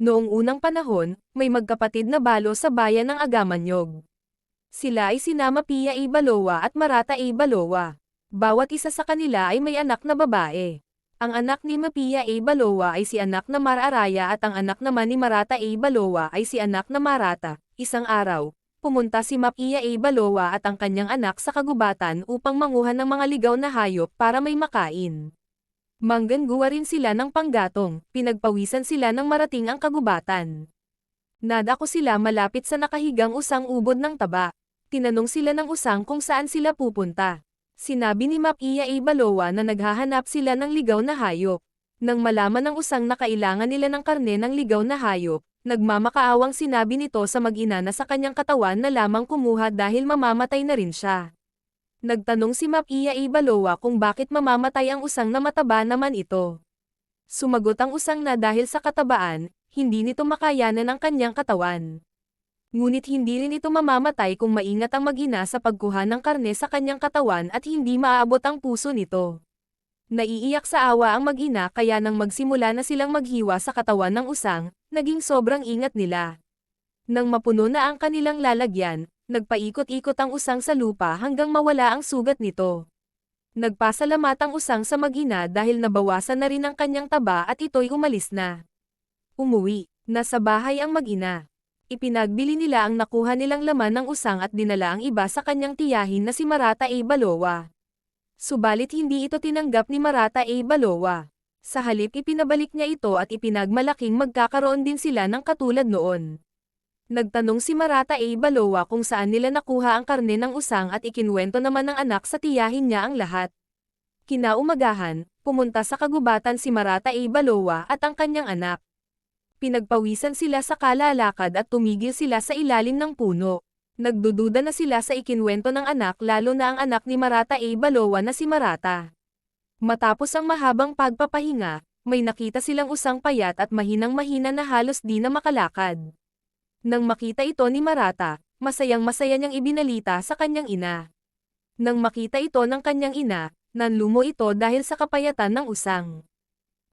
Noong unang panahon, may magkapatid na balo sa bayan ng Agamanyog. Sila ay sinama Pia A. Balowa at Marata A. Balowa. Bawat isa sa kanila ay may anak na babae. Ang anak ni Mapia A. Balowa ay si anak na Mar Araya at ang anak naman ni Marata A. Balowa ay si anak na Marata. Isang araw, pumunta si Mapia A. Balowa at ang kanyang anak sa kagubatan upang manguhan ng mga ligaw na hayop para may makain. Manggangguwa rin sila ng panggatong, pinagpawisan sila ng marating ang kagubatan. Nadako sila malapit sa nakahigang usang ubod ng taba. Tinanong sila ng usang kung saan sila pupunta. Sinabi ni Mapia A. Balowa na naghahanap sila ng ligaw na hayop. Nang malaman ng usang na kailangan nila ng karne ng ligaw na hayop, nagmamakaawang sinabi nito sa mag-ina na sa kanyang katawan na lamang kumuha dahil mamamatay na rin siya. Nagtanong si Mapia A. Balowa kung bakit mamamatay ang usang na mataba naman ito. Sumagot ang usang na dahil sa katabaan, hindi nito makayanan ang kanyang katawan. Ngunit hindi rin ito mamamatay kung maingat ang mag-ina sa pagkuha ng karne sa kanyang katawan at hindi maaabot ang puso nito. Naiiyak sa awa ang mag-ina kaya nang magsimula na silang maghiwa sa katawan ng usang, naging sobrang ingat nila. Nang mapuno na ang kanilang lalagyan, nagpaikot-ikot ang usang sa lupa hanggang mawala ang sugat nito. Nagpasalamat ang usang sa mag-ina dahil nabawasan na rin ang kanyang taba at ito'y umalis na. Umuwi, nasa bahay ang mag-ina. Ipinagbili nila ang nakuha nilang laman ng usang at dinala ang iba sa kanyang tiyahin na si Marata A. Balowa. Subalit hindi ito tinanggap ni Marata A. Balowa. Sa halip ipinabalik niya ito at ipinagmalaking magkakaroon din sila ng katulad noon. Nagtanong si Marata A. Balowa kung saan nila nakuha ang karne ng usang at ikinwento naman ng anak sa tiyahin niya ang lahat. Kinaumagahan, pumunta sa kagubatan si Marata A. Balowa at ang kanyang anak. Pinagpawisan sila sa kalalakad at tumigil sila sa ilalim ng puno. Nagdududa na sila sa ikinwento ng anak lalo na ang anak ni Marata A. Balowa na si Marata. Matapos ang mahabang pagpapahinga, may nakita silang usang payat at mahinang-mahina na halos di na makalakad. Nang makita ito ni Marata, masayang-masaya niyang ibinalita sa kanyang ina. Nang makita ito ng kanyang ina, nanlumo ito dahil sa kapayatan ng usang.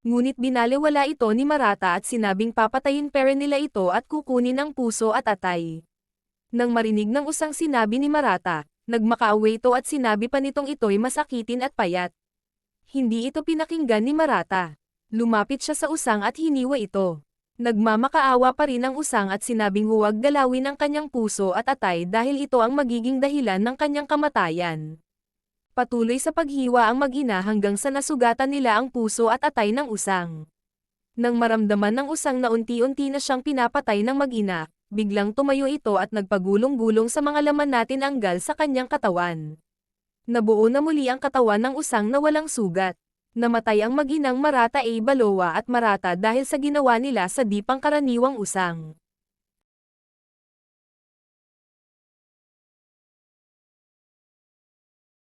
Ngunit binaliwala ito ni Marata at sinabing papatayin pere nila ito at kukunin ang puso at atay. Nang marinig ng usang sinabi ni Marata, nagmakaawa ito at sinabi pa nitong ito'y masakitin at payat. Hindi ito pinakinggan ni Marata. Lumapit siya sa usang at hiniwa ito. Nagmamakaawa pa rin ang usang at sinabing huwag galawin ang kanyang puso at atay dahil ito ang magiging dahilan ng kanyang kamatayan. Patuloy sa paghiwa ang mag-ina hanggang sa nasugatan nila ang puso at atay ng usang. Nang maramdaman ng usang na unti-unti na siyang pinapatay ng mag-ina, biglang tumayo ito at nagpagulong-gulong sa mga laman natin anggal sa kanyang katawan. Nabuo na muli ang katawan ng usang na walang sugat. Namatay ang mag-inang Marata A. Balowa at Marata dahil sa ginawa nila sa di pangkaraniwang usang.